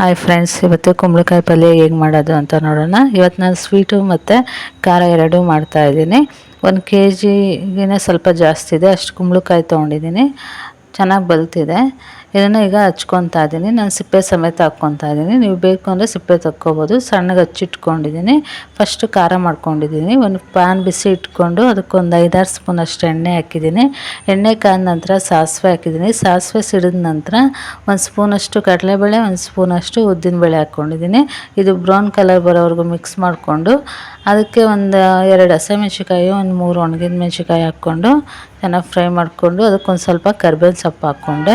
Hi friends ಇವತ್ತು ಕುಂಬಳಕಾಯಿ ಪಲ್ಯ ಹೇಗೆ ಮಾಡೋದು ಅಂತ ನೋಡೋಣ. ಇವತ್ತು ನಾನು ಸ್ವೀಟು ಮತ್ತು ಖಾರ ಎರಡೂ ಮಾಡ್ತಾಯಿದ್ದೀನಿ ಒಂದು ಕೆ ಜಿಗಿನ ಸ್ವಲ್ಪ ಜಾಸ್ತಿ ಇದೆ, ಅಷ್ಟು ಕುಂಬಳಕಾಯಿ ತೊಗೊಂಡಿದ್ದೀನಿ. ಚೆನ್ನಾಗಿ ಬಲ್ತಿದೆ. ಇದನ್ನು ಈಗ ಹಚ್ಕೊತಾ ಇದ್ದೀನಿ. ನಾನು ಸಿಪ್ಪೆ ಸಮೇತ ಹಾಕ್ಕೊತಾ ಇದ್ದೀನಿ. ನೀವು ಬೇಕು ಅಂದರೆ ಸಿಪ್ಪೆ ತಕ್ಕೋಬೋದು. ಸಣ್ಣಗೆ ಹಚ್ಚಿಟ್ಕೊಂಡಿದ್ದೀನಿ. ಫಸ್ಟು ಖಾರ ಮಾಡ್ಕೊಂಡಿದ್ದೀನಿ. ಒಂದು ಪ್ಯಾನ್ ಬಿಸಿ ಇಟ್ಕೊಂಡು ಅದಕ್ಕೊಂದು ಐದಾರು ಸ್ಪೂನ್ ಅಷ್ಟು ಎಣ್ಣೆ ಹಾಕಿದ್ದೀನಿ. ಎಣ್ಣೆ ಕಾದ ನಂತರ ಸಾಸಿವೆ ಹಾಕಿದ್ದೀನಿ. ಸಾಸಿವೆ ಸಿಡಿದ ನಂತರ ಒಂದು ಸ್ಪೂನಷ್ಟು ಕಡಲೆಬೇಳೆ, ಒಂದು ಸ್ಪೂನಷ್ಟು ಉದ್ದಿನಬೇಳೆ ಹಾಕ್ಕೊಂಡಿದ್ದೀನಿ ಇದು ಬ್ರೌನ್ ಕಲರ್ ಬರೋವರೆಗೂ ಮಿಕ್ಸ್ ಮಾಡಿಕೊಂಡು ಅದಕ್ಕೆ ಒಂದು ಎರಡು ಹಸಿಮೆಣ್ಸಿಕಾಯಿ ಒಂದು ಮೂರು ಒಣಗಿದ ಮೆಣಸಿಕಾಯಿ ಹಾಕ್ಕೊಂಡು ಚೆನ್ನಾಗಿ ಫ್ರೈ ಮಾಡಿಕೊಂಡು ಅದಕ್ಕೊಂದು ಸ್ವಲ್ಪ ಕರ್ಬೇವಿನ ಸೊಪ್ಪು ಹಾಕ್ಕೊಂಡೆ.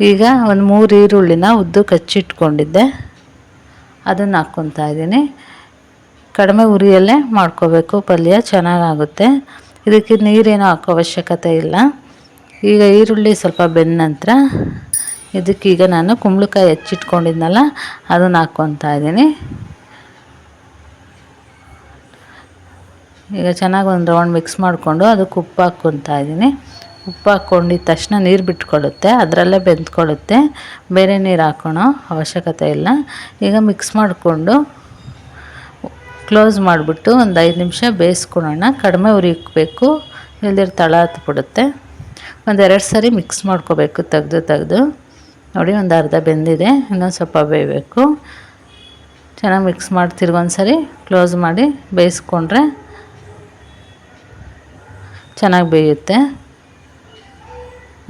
ಈಗ ಒಂದು ಮೂರು ಈರುಳ್ಳಿನ ಉದ್ದು ಕಚ್ಚಿಟ್ಕೊಂಡಿದ್ದೆ. ಅದನ್ನು ಹಾಕ್ಕೊತಾ ಇದ್ದೀನಿ. ಕಡಿಮೆ ಉರಿಯಲ್ಲೇ ಮಾಡ್ಕೋಬೇಕು. ಪಲ್ಯ ಚೆನ್ನಾಗಾಗುತ್ತೆ. ಇದಕ್ಕೆ ನೀರೇನು ಹಾಕೋ ಅವಶ್ಯಕತೆ ಇಲ್ಲ. ಈಗ ಈರುಳ್ಳಿ ಸ್ವಲ್ಪ ಬೆಂದ ನಂತರ ಇದಕ್ಕೀಗ ನಾನು ಕುಂಬಳಕಾಯಿ ಹೆಚ್ಚಿಟ್ಕೊಂಡಿದ್ನಲ್ಲ, ಅದನ್ನು ಹಾಕ್ಕೊತಾ ಇದ್ದೀನಿ. ಈಗ ಚೆನ್ನಾಗಿ ಒಂದು ರೌಂಡ್ ಮಿಕ್ಸ್ ಮಾಡಿಕೊಂಡು ಅದಕ್ಕೆ ಉಪ್ಪು ಹಾಕ್ಕೊತಾ ಇದ್ದೀನಿ. ಉಪ್ಪು ಹಾಕ್ಕೊಂಡಿದ ತಕ್ಷಣ ನೀರು ಬಿಟ್ಕೊಳ್ಳುತ್ತೆ ಅದರಲ್ಲೇ ಬೆಂದ್ಕೊಳ್ಳುತ್ತೆ ಬೇರೆ ನೀರು ಹಾಕೋಣೋ, ಅವಶ್ಯಕತೆ ಇಲ್ಲ. ಈಗ ಮಿಕ್ಸ್ ಮಾಡಿಕೊಂಡು ಕ್ಲೋಸ್ ಮಾಡಿಬಿಟ್ಟು ಒಂದು ಐದು ನಿಮಿಷ ಬೇಯಿಸ್ಕೊಳ್ಳೋಣ ಕಡಿಮೆ ಉರಿ ಇಕ್ಬೇಕು ಇಲ್ದಿರ ತಳ ಹತ್ಬಿಡುತ್ತೆ. ಒಂದೆರಡು ಸರಿ ಮಿಕ್ಸ್ ಮಾಡ್ಕೋಬೇಕು, ತೆಗೆದು ತೆಗೆದು. ನೋಡಿ, ಒಂದು ಅರ್ಧ ಬೆಂದಿದೆ, ಇನ್ನೊಂದು ಸ್ವಲ್ಪ ಬೇಯಬೇಕು. ಚೆನ್ನಾಗಿ ಮಿಕ್ಸ್ ಮಾಡಿ ತಿರ್ಗೊಂದು ಸರಿ ಕ್ಲೋಸ್ ಮಾಡಿ ಬೇಯಿಸ್ಕೊಂಡ್ರೆ ಚೆನ್ನಾಗಿ ಬೇಯುತ್ತೆ.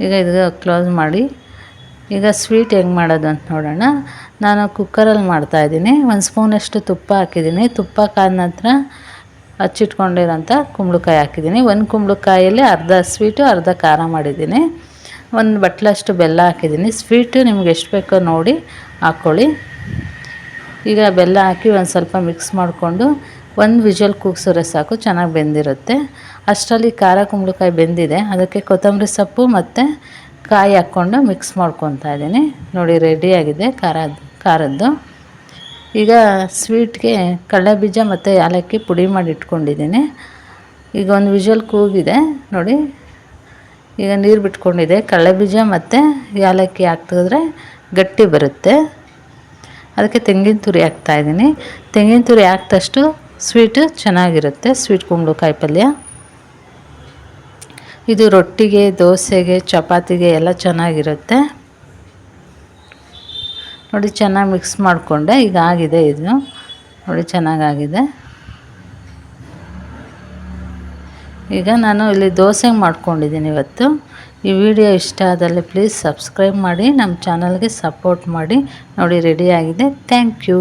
ಈಗ ಇದು ಕ್ಲೋಸ್ ಮಾಡಿ. ಈಗ ಸ್ವೀಟ್ ಹೆಂಗೆ ಮಾಡೋದು ಅಂತ ನೋಡೋಣ. ನಾನು ಕುಕ್ಕರಲ್ಲಿ ಮಾಡ್ತಾಯಿದ್ದೀನಿ ಒಂದು ಸ್ಪೂನಷ್ಟು ತುಪ್ಪ ಹಾಕಿದ್ದೀನಿ. ತುಪ್ಪ ಕಾದ ನಂತರ ಹಚ್ಚಿಟ್ಕೊಂಡಿರೋಂಥ ಕುಂಬಳಕಾಯಿ ಹಾಕಿದ್ದೀನಿ. ಒಂದು ಕುಂಬಳಕಾಯಲ್ಲಿ ಅರ್ಧ ಸ್ವೀಟು ಅರ್ಧ ಖಾರ ಮಾಡಿದ್ದೀನಿ. ಒಂದು ಬಟ್ಲಷ್ಟು ಬೆಲ್ಲ ಹಾಕಿದ್ದೀನಿ. ಸ್ವೀಟು ನಿಮ್ಗೆ ಎಷ್ಟು ಬೇಕೋ ನೋಡಿ ಹಾಕ್ಕೊಳ್ಳಿ ಈಗ ಬೆಲ್ಲ ಹಾಕಿ ಒಂದು ಸ್ವಲ್ಪ ಮಿಕ್ಸ್ ಮಾಡಿಕೊಂಡು ಒಂದು ವಿಜುವಲ್ ಕೂಗ್ಸಿದ್ರೆ ಸಾಕು, ಚೆನ್ನಾಗಿ ಬೆಂದಿರುತ್ತೆ. ಅಷ್ಟರಲ್ಲಿ ಖಾರ ಕುಂಬಳಕಾಯಿ ಬೆಂದಿದೆ. ಅದಕ್ಕೆ ಕೊತ್ತಂಬರಿ ಸೊಪ್ಪು ಮತ್ತು ಕಾಯಿ ಹಾಕ್ಕೊಂಡು ಮಿಕ್ಸ್ ಮಾಡ್ಕೊತಾ ಇದ್ದೀನಿ. ನೋಡಿ ರೆಡಿಯಾಗಿದೆ ಖಾರ ಖಾರದ್ದು. ಈಗ ಸ್ವೀಟ್ಗೆ ಕಡಲೆ ಬೀಜ ಮತ್ತು ಏಲಕ್ಕಿ ಪುಡಿ ಮಾಡಿ ಇಟ್ಕೊಂಡಿದ್ದೀನಿ. ಈಗ ಒಂದು ವಿಜಲ್ ಕೂಗಿದೆ. ನೋಡಿ, ಈಗ ನೀರು ಬಿಟ್ಕೊಂಡಿದೆ. ಕಡಲೆ ಬೀಜ ಮತ್ತು ಏಲಕ್ಕಿ ಹಾಕ್ತಿದ್ರೆ ಗಟ್ಟಿ ಬರುತ್ತೆ. ಅದಕ್ಕೆ ತೆಂಗಿನ ತುರಿ ಹಾಕ್ತಾಯಿದ್ದೀನಿ ತೆಂಗಿನ ತುರಿ ಹಾಕ್ದಷ್ಟು ಸ್ವೀಟು ಚೆನ್ನಾಗಿರುತ್ತೆ, ಸ್ವೀಟ್ ಕುಂಬಳಕಾಯಿ ಪಲ್ಯ. ಇದು ರೊಟ್ಟಿಗೆ, ದೋಸೆಗೆ, ಚಪಾತಿಗೆ ಎಲ್ಲ ಚೆನ್ನಾಗಿರುತ್ತೆ. ನೋಡಿ, ಚೆನ್ನಾಗಿ ಮಿಕ್ಸ್ ಮಾಡಿಕೊಂಡೆ. ಈಗ ಆಗಿದೆ ಇದು. ನೋಡಿ, ಚೆನ್ನಾಗಾಗಿದೆ. ಈಗ ನಾನು ಇಲ್ಲಿ ದೋಸೆ ಮಾಡ್ಕೊಂಡಿದ್ದೀನಿ ಇವತ್ತು. ಈ ವಿಡಿಯೋ ಇಷ್ಟ ಆದಲ್ಲಿ ಪ್ಲೀಸ್ ಸಬ್ಸ್ಕ್ರೈಬ್ ಮಾಡಿ, ನಮ್ಮ ಚಾನಲ್ಗೆ ಸಪೋರ್ಟ್ ಮಾಡಿ. ನೋಡಿ ರೆಡಿಯಾಗಿದೆ ಥ್ಯಾಂಕ್ ಯು